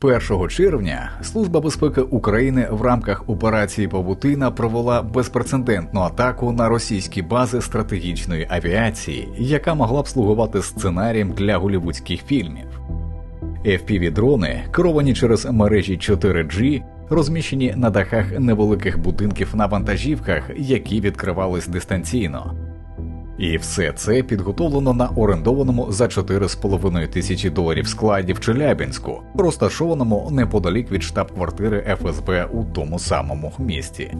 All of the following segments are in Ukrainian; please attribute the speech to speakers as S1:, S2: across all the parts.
S1: 1 червня Служба безпеки України в рамках операції Павутина провела безпрецедентну атаку на російські бази стратегічної авіації, яка могла б слугувати сценарієм для голівудських фільмів. fpv дрони, керовані через мережі 4G, розміщені на дахах невеликих будинків на вантажівках, які відкривались дистанційно. І все це підготовлено на орендованому за 4,5 тисячі доларів складі в Челябінську, розташованому неподалік від штаб-квартири ФСБ у тому самому місті.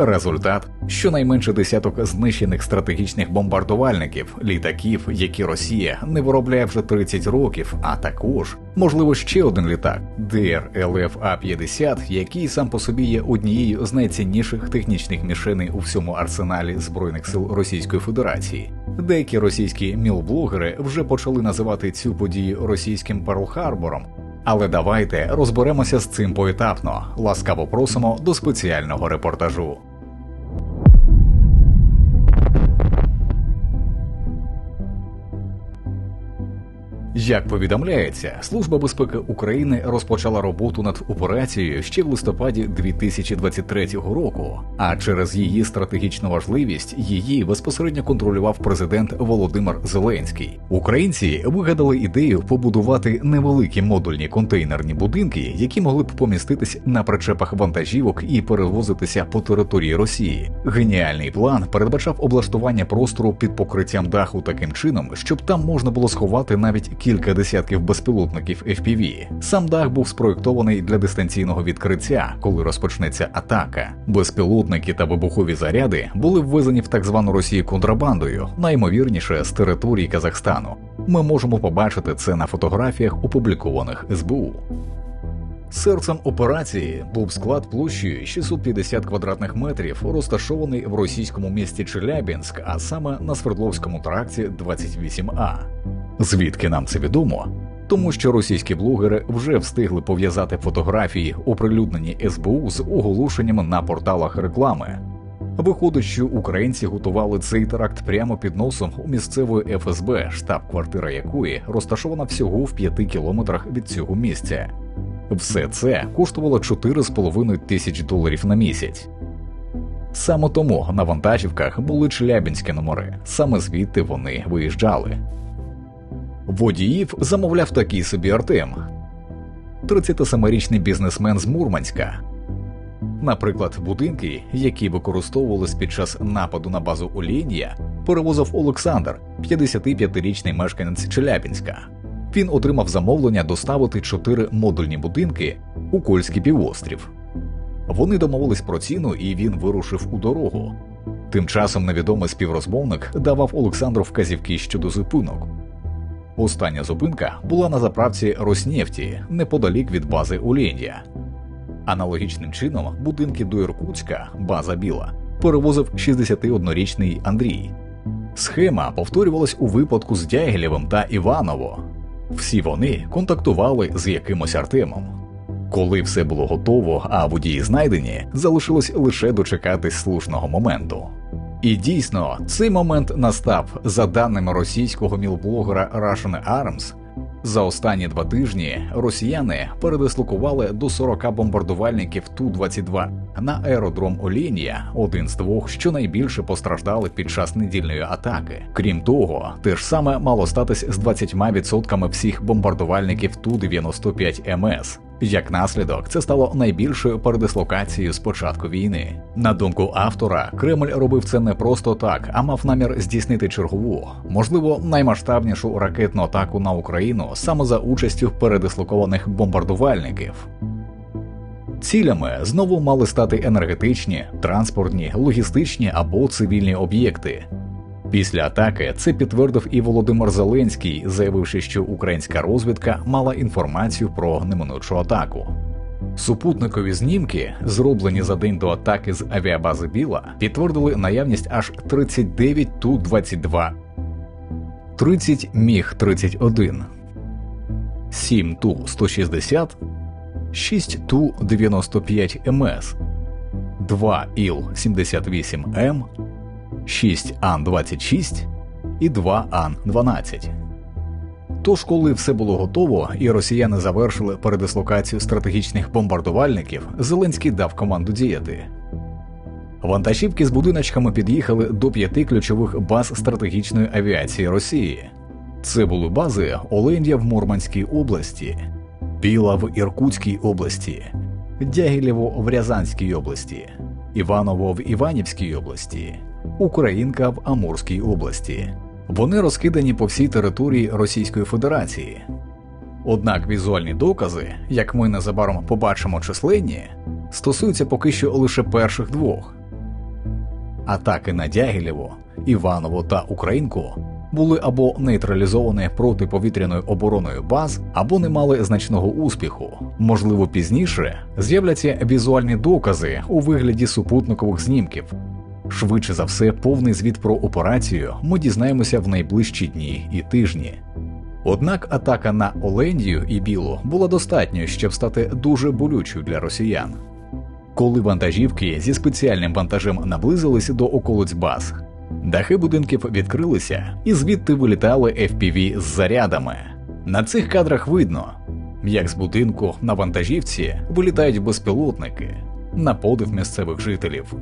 S1: Результат щонайменше десяток знищених стратегічних бомбардувальників, літаків, які Росія не виробляє вже 30 років, а також можливо ще один літак ДРЛФ А-50, який сам по собі є однією з найцінніших технічних мішеней у всьому арсеналі збройних сил Російської Федерації. Деякі російські мілблогери вже почали називати цю подію російським Перл-Харбором, але давайте розберемося з цим поетапно. Ласкаво просимо до спеціального репортажу. Як повідомляється, Служба безпеки України розпочала роботу над операцією ще в листопаді 2023 року, а через її стратегічну важливість її безпосередньо контролював президент Володимир Зеленський. Українці вигадали ідею побудувати невеликі модульні контейнерні будинки, які могли б поміститись на причепах вантажівок і перевозитися по території Росії. Геніальний план передбачав облаштування простору під покриттям даху таким чином, щоб там можна було сховати навіть кілька десятків безпілотників FPV. Сам дах був спроєктований для дистанційного відкриття, коли розпочнеться атака. Безпілотники та вибухові заряди були ввезені в так звану Росію контрабандою, наймовірніше з території Казахстану. Ми можемо побачити це на фотографіях, опублікованих СБУ. Серцем операції був склад площею 650 квадратних метрів, розташований в російському місті Челябінськ, а саме на Свердловському тракті 28А. Звідки нам це відомо? Тому що російські блогери вже встигли пов'язати фотографії, оприлюднені СБУ з оголошеннями на порталах реклами. Виходить, що українці готували цей теракт прямо під носом у місцевої ФСБ, штаб-квартира якої розташована всього в п'яти кілометрах від цього місця. Все це коштувало 4,5 тисяч доларів на місяць. Саме тому на вантажівках були челябінські номери, саме звідти вони виїжджали. Водіїв замовляв такий собі Артем, 37-річний бізнесмен з Мурманська. Наприклад, будинки, які використовувались під час нападу на базу Олінія, перевозив Олександр, 55-річний мешканець Челябінська. Він отримав замовлення доставити чотири модульні будинки у Кольський півострів. Вони домовились про ціну, і він вирушив у дорогу. Тим часом невідомий співрозмовник давав Олександру вказівки щодо зупинок. Остання зупинка була на заправці Роснефті неподалік від бази Оленя. Аналогічним чином будинки до Іркутська, база Біла, перевозив 61-річний Андрій. Схема повторювалась у випадку з Дягілєвим та Іваново. Всі вони контактували з якимось Артемом. Коли все було готово, а водії знайдені, залишилось лише дочекатись слушного моменту. І дійсно, цей момент настав за даними російського мілблогера Russian Arms, за останні два тижні росіяни передислокували до 40 бомбардувальників Ту-22 на аеродром Олінія, один з двох, що найбільше постраждали під час недільної атаки. Крім того, те ж саме мало статись з 20% всіх бомбардувальників Ту-95 МС. Як наслідок, це стало найбільшою передислокацією з початку війни. На думку автора, Кремль робив це не просто так, а мав намір здійснити чергову, можливо, наймасштабнішу ракетну атаку на Україну саме за участю передислокованих бомбардувальників. Цілями знову мали стати енергетичні, транспортні, логістичні або цивільні об'єкти. Після атаки це підтвердив і Володимир Зеленський, заявивши, що українська розвідка мала інформацію про неминучу атаку. Супутникові знімки, зроблені за день до атаки з авіабази Біла, підтвердили наявність аж 39 Ту-22, 30 Міг 31, 7 Ту-160, 6 Ту-95 МС, 2 Іл-78М, 6 Ан-26 і 2 Ан-12. Тож, коли все було готово, і росіяни завершили передислокацію стратегічних бомбардувальників, Зеленський дав команду діяти. Вантажівки з будиночками під'їхали до п'яти ключових баз стратегічної авіації Росії. Це були бази Олендя в Мурманській області, Біла в Іркутській області, Дягілєво в Рязанській області, Іваново в Іванівській області, Українка в Амурській області. Вони розкидані по всій території Російської Федерації. Однак візуальні докази, як ми незабаром побачимо численні, стосуються поки що лише перших двох. Атаки на Дягілєво, Іваново та Українку були або нейтралізовані протиповітряною обороною баз, або не мали значного успіху. Можливо, пізніше з'являться візуальні докази у вигляді супутникових знімків. Швидше за все, повний звіт про операцію ми дізнаємося в найближчі дні і тижні. Однак атака на Олендію і Білу була достатньою, щоб стати дуже болючою для росіян. Коли вантажівки зі спеціальним вантажем наблизилися до околиць баз, дахи будинків відкрилися і звідти вилітали FPV з зарядами. На цих кадрах видно, як з будинку на вантажівці вилітають безпілотники на подив місцевих жителів.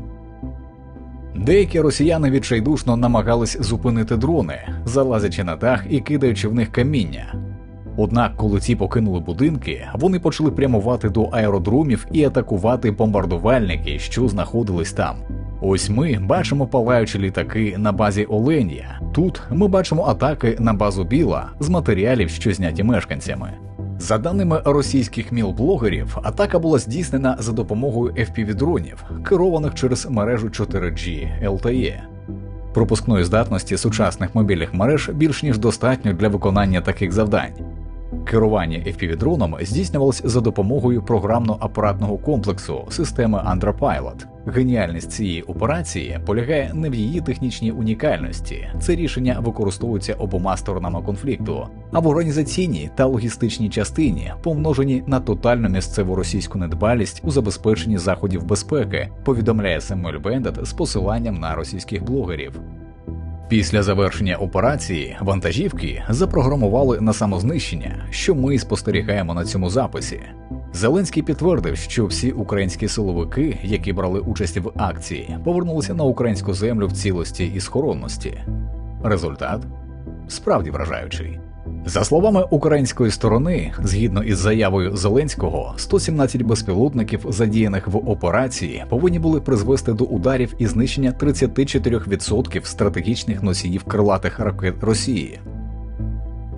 S1: Деякі росіяни відчайдушно намагались зупинити дрони, залазячи на дах і кидаючи в них каміння. Однак, коли ці покинули будинки, вони почали прямувати до аеродромів і атакувати бомбардувальники, що знаходились там. Ось ми бачимо палаючі літаки на базі Оленія. Тут ми бачимо атаки на базу Біла з матеріалів, що зняті мешканцями. За даними російських мілблогерів, атака була здійснена за допомогою FPV-дронів, керованих через мережу 4G LTE. Пропускної здатності сучасних мобільних мереж більш ніж достатньо для виконання таких завдань. Керування FPV-дроном здійснювалось за допомогою програмно-апаратного комплексу системи Andropilot. Геніальність цієї операції полягає не в її технічній унікальності. Це рішення використовується обома сторонами конфлікту, а в організаційній та логістичній частині помножені на тотальну місцеву російську недбалість у забезпеченні заходів безпеки, повідомляє Семель Бендет з посиланням на російських блогерів. Після завершення операції вантажівки запрограмували на самознищення, що ми спостерігаємо на цьому записі. Зеленський підтвердив, що всі українські силовики, які брали участь в акції, повернулися на українську землю в цілості і схоронності. Результат справді вражаючий. За словами української сторони, згідно із заявою Зеленського, 117 безпілотників, задіяних в операції, повинні були призвести до ударів і знищення 34% стратегічних носіїв крилатих ракет Росії.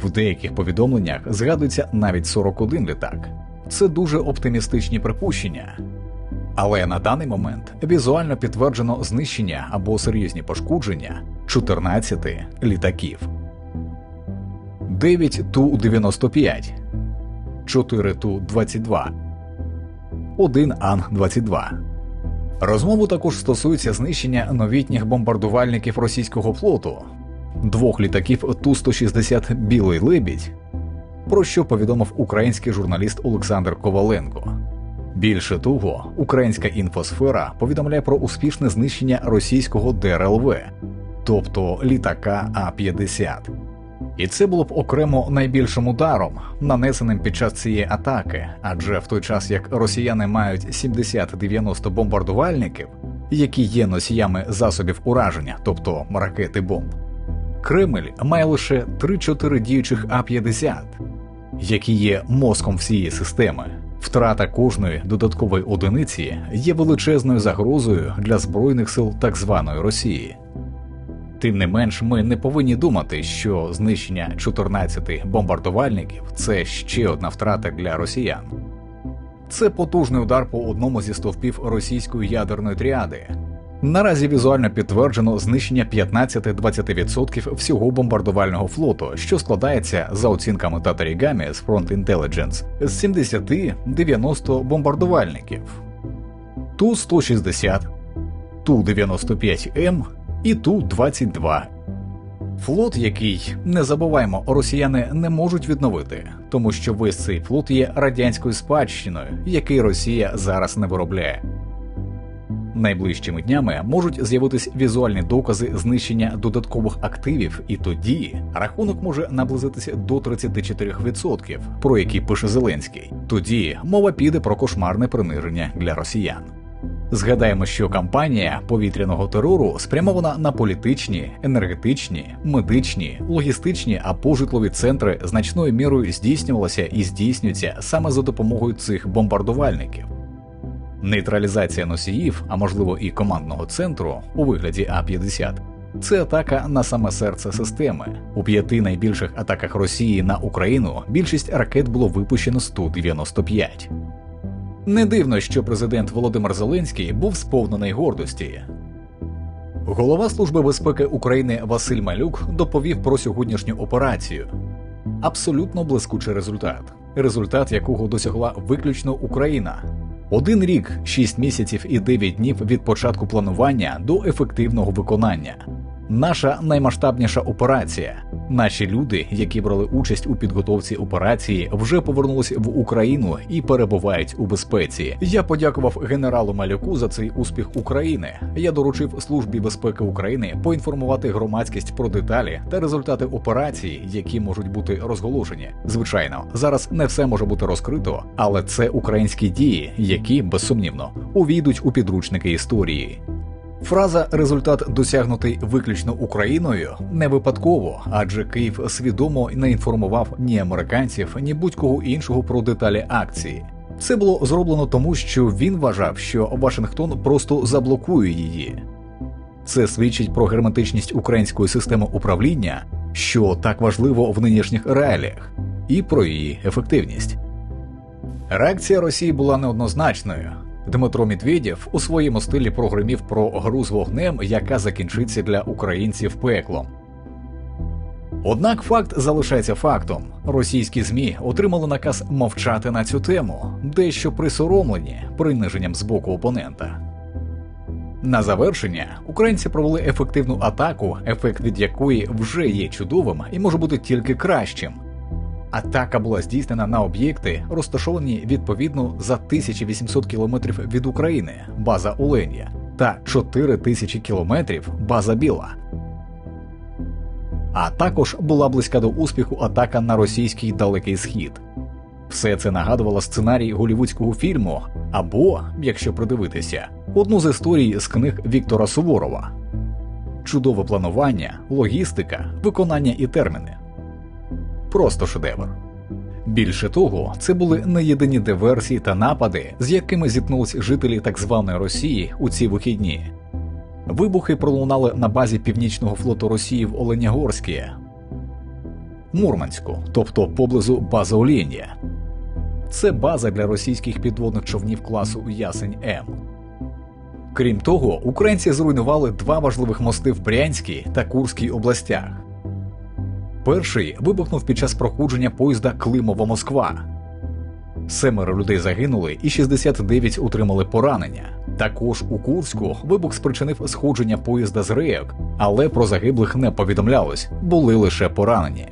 S1: В деяких повідомленнях згадується навіть 41 літак. Це дуже оптимістичні припущення. Але на даний момент візуально підтверджено знищення або серйозні пошкодження 14 літаків. 9 Ту-95, 4 Ту-22, 1 Ан-22. Розмову також стосується знищення новітніх бомбардувальників російського флоту, двох літаків Ту-160 Білий Лебідь, про що повідомив український журналіст Олександр Коваленко. Більше того, українська інфосфера повідомляє про успішне знищення російського ДРЛВ, тобто літака А-50. І це було б окремо найбільшим ударом, нанесеним під час цієї атаки, адже в той час як росіяни мають 70-90 бомбардувальників, які є носіями засобів ураження, тобто ракети бомб, Кремль має лише 3-4 діючих А-50, які є мозком всієї системи. Втрата кожної додаткової одиниці є величезною загрозою для збройних сил так званої Росії. Тим не менш, ми не повинні думати, що знищення 14 бомбардувальників це ще одна втрата для росіян. Це потужний удар по одному зі стовпів російської ядерної тріади. Наразі візуально підтверджено знищення 15-20% всього бомбардувального флоту, що складається за оцінками Татарігамі з Front Intelligence з 70-90 бомбардувальників, Ту-160, Ту-95М і Ту-22. Флот, який не забуваємо, росіяни не можуть відновити, тому що весь цей флот є радянською спадщиною, який Росія зараз не виробляє. Найближчими днями можуть з'явитись візуальні докази знищення додаткових активів, і тоді рахунок може наблизитися до 34%, про які пише Зеленський. Тоді мова піде про кошмарне приниження для росіян. Згадаємо, що кампанія повітряного терору спрямована на політичні, енергетичні, медичні, логістичні або житлові центри значною мірою здійснювалася і здійснюється саме за допомогою цих бомбардувальників. Нейтралізація носіїв, а можливо і командного центру у вигляді А-50 це атака на саме серце системи. У п'яти найбільших атаках Росії на Україну більшість ракет було випущено 195. Не дивно, що президент Володимир Зеленський був сповнений гордості. Голова Служби безпеки України Василь Малюк доповів про сьогоднішню операцію. Абсолютно блискучий результат, результат якого досягла виключно Україна. Один рік, шість місяців і дев'ять днів від початку планування до ефективного виконання. Наша наймасштабніша операція. Наші люди, які брали участь у підготовці операції, вже повернулися в Україну і перебувають у безпеці. Я подякував генералу Малюку за цей успіх України. Я доручив службі безпеки України поінформувати громадськість про деталі та результати операції, які можуть бути розголошені. Звичайно, зараз не все може бути розкрито, але це українські дії, які безсумнівно увійдуть у підручники історії. Фраза результат досягнутий виключно Україною не випадково, адже Київ свідомо не інформував ні американців, ні будь-кого іншого про деталі акції. Це було зроблено тому, що він вважав, що Вашингтон просто заблокує її. Це свідчить про герметичність української системи управління, що так важливо в нинішніх реаліях, і про її ефективність. Реакція Росії була неоднозначною. Дмитро Медведєв у своєму стилі прогримів про гру з вогнем, яка закінчиться для українців пеклом. Однак факт залишається фактом: російські змі отримали наказ мовчати на цю тему, дещо присоромлені приниженням з боку опонента. На завершення українці провели ефективну атаку, ефект від якої вже є чудовим і може бути тільки кращим. Атака була здійснена на об'єкти, розташовані відповідно за 1800 кілометрів від України, база Оленія, та 4000 кілометрів база Біла. А також була близька до успіху атака на російський далекий схід. Все це нагадувало сценарій голівудського фільму або, якщо придивитися, одну з історій з книг Віктора Суворова. Чудове планування, логістика, виконання і терміни просто шедевр. Більше того, це були не єдині диверсії та напади, з якими зіткнулись жителі так званої Росії у ці вихідні. Вибухи пролунали на базі Північного флоту Росії в Оленягорській, Мурманську, тобто поблизу бази Олєнія. Це база для російських підводних човнів класу Ясень М. Крім того, українці зруйнували два важливих мости в Брянській та Курській областях. Перший вибухнув під час проходження поїзда Климова Москва. Семеро людей загинули і 69 отримали поранення. Також у Курську вибух спричинив сходження поїзда з рейок, але про загиблих не повідомлялось, були лише поранені.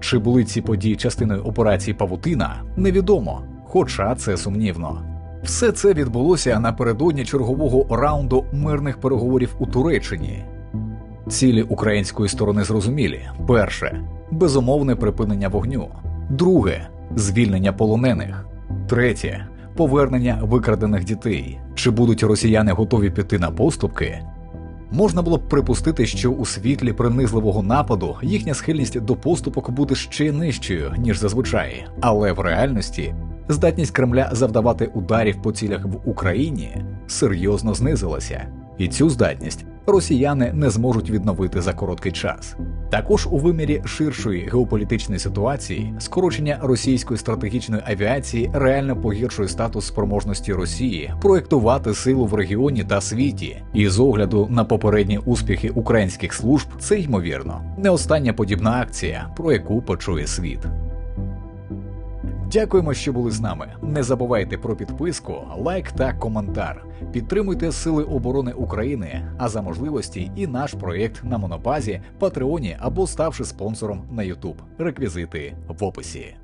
S1: Чи були ці події частиною операції Павутина, невідомо, хоча це сумнівно. Все це відбулося напередодні чергового раунду мирних переговорів у Туреччині. Цілі української сторони зрозумілі: перше безумовне припинення вогню, друге звільнення полонених, третє повернення викрадених дітей. Чи будуть росіяни готові піти на поступки? Можна було б припустити, що у світлі принизливого нападу їхня схильність до поступок буде ще нижчою ніж зазвичай, але в реальності здатність Кремля завдавати ударів по цілях в Україні серйозно знизилася, і цю здатність росіяни не зможуть відновити за короткий час. Також у вимірі ширшої геополітичної ситуації скорочення російської стратегічної авіації реально погіршує статус спроможності Росії проєктувати силу в регіоні та світі, і з огляду на попередні успіхи українських служб це ймовірно не остання подібна акція, про яку почує світ. Дякуємо, що були з нами. Не забувайте про підписку, лайк та коментар. Підтримуйте Сили оборони України, а за можливості і наш проєкт на Монобазі, Патреоні або ставши спонсором на YouTube. Реквізити в описі.